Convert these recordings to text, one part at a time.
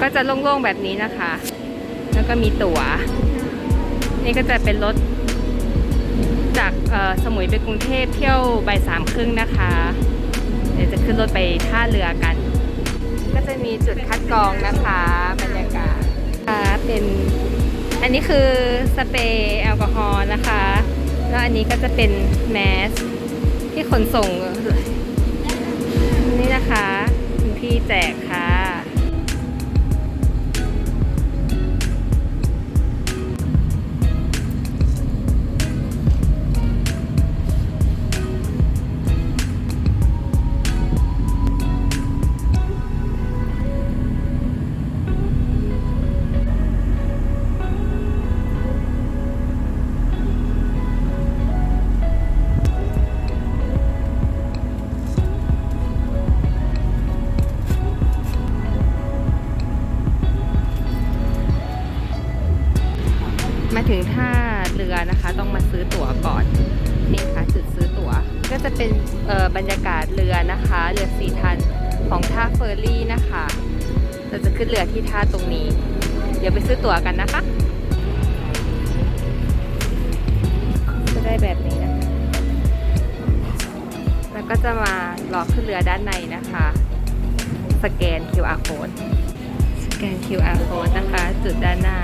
ก็จะโล่งๆแบบนี้นะคะ แล้วก็มีตั๋ว นี่ก็จะเป็นรถจากสมุยไปกรุงเทพเที่ยวบ่ายสามครึ่งนะคะ เดี๋ยวจะขึ้นรถไปท่าเรือกัน ก็จะมีจุดคัดกรองนะคะบรรยากาศค่ะเป็นอันนี้คือสเปรย์แอลกอฮอล์นะคะ แล้วอันนี้ก็จะเป็นแมสที่ขนส่งนี่นะคะคุณพี่แจกค่ะ มาถึงท่าเรือนะคะ ต้องมาซื้อตั๋วก่อนนี่ค่ะจุดซื้อตั๋ว ก็จะเป็นเอ่อบรรยากาศเรือนะคะ เรือสีทันของท่าเฟอร์รี่นะคะเราจะขึ้นเรือที่ท่าตรงนี้ เดี๋ยวไปซื้อตั๋วกันนะคะ จะได้แบบนี้นะคะ แล้วก็จะมารอขึ้นเรือด้านในนะคะ สแกน QR code สแกน QR code นะคะ จุดด้านหน้า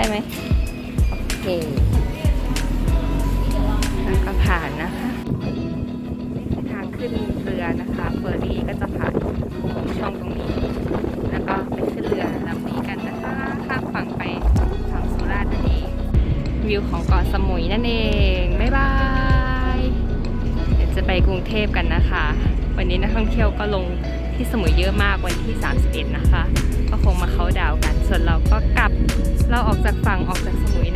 ได้ไหมโอเคแล้วก็ผ่านนะคะทางขึ้นเรือนะคะเฟอร์รี่ก็จะผ่านอุโมงค์ช่องตรงนี้ แล้วก็ไปขึ้นเรือลำนี้กันนะคะข้ามฝั่งไปฝั่งสุราษฎร์นั่นเองวิวของเกาะสมุยนั่นเองบ๊ายบายเดี๋ยวจะไปกรุงเทพกันนะคะ วันนี้นักท่องเที่ยวก็ลง ที่สมุยเยอะมากวันที่ 31 นะคะ ก็คงมาเขาดาวกัน ส่วนเราก็กลับเราออกจากฝั่งออกจากสมุย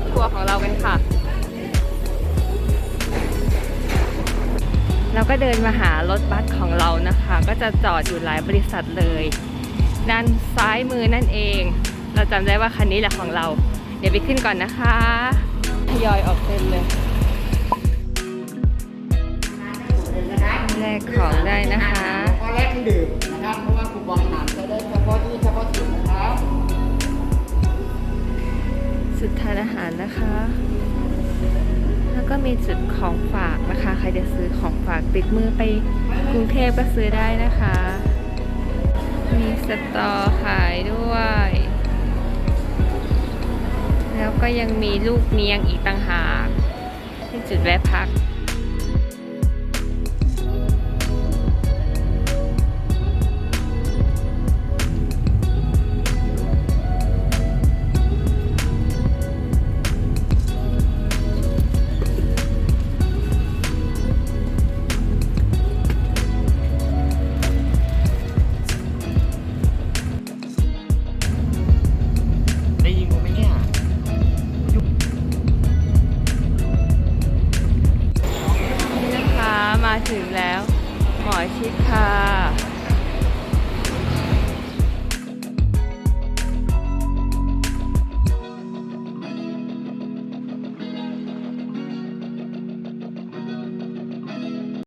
ถทัวร์ของเรากันค่ะ เราก็เดินมาหารถบัสของเรานะคะ ก็จะจอดอยู่หลายบริษัทเลยด้านซ้ายมือนั่นเอง เราจำได้ว่าคันนี้แหละของเรา เดี๋ยวไปขึ้นก่อนนะคะทยอยออกเต็มเลยแลกของได้นะคะข้อแรกดื่มนะครับเพราะว่าคูปองอาหารจะได้เฉพาะที่ จุดทานอาหารนะคะ แล้วก็มีจุดของฝากนะคะ ใครจะซื้อของฝากติดมือไปกรุงเทพก็ซื้อได้นะคะ มีสตอขายด้วย แล้วก็ยังมีลูกเนียงอีกต่างหากที่จุดแวะพัก ถึงแล้ว หมอชิดค่ะ